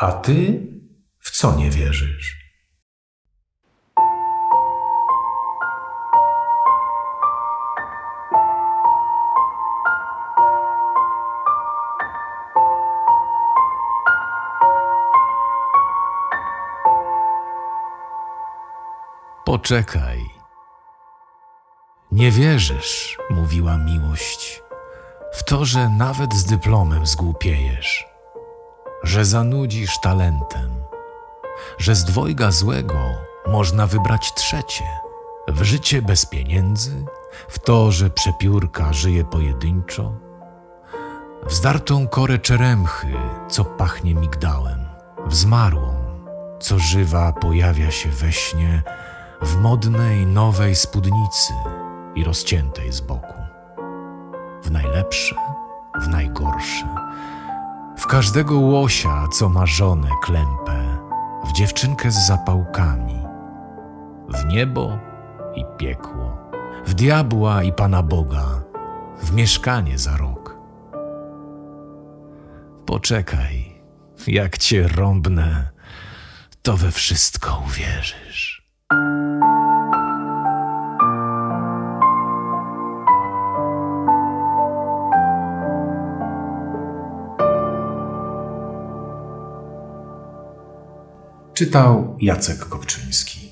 A ty w co nie wierzysz? Poczekaj. Nie wierzysz, mówiła miłość, w to, że nawet z dyplomem zgłupiejesz, że zanudzisz talentem, że z dwojga złego można wybrać trzecie, w życie bez pieniędzy, w to, że przepiórka żyje pojedynczo, w zdartą korę czeremchy, co pachnie migdałem, w zmarłą, co żywa pojawia się we śnie, w modnej nowej spódnicy i rozciętej z boku. W najlepsze, w najgorsze, każdego łosia, co ma żonę klępę, w dziewczynkę z zapałkami, w niebo i piekło, w diabła i Pana Boga, w mieszkanie za rok. Poczekaj, jak cię rąbnę, to we wszystko uwierzysz. Czytał Jacek Kopczyński.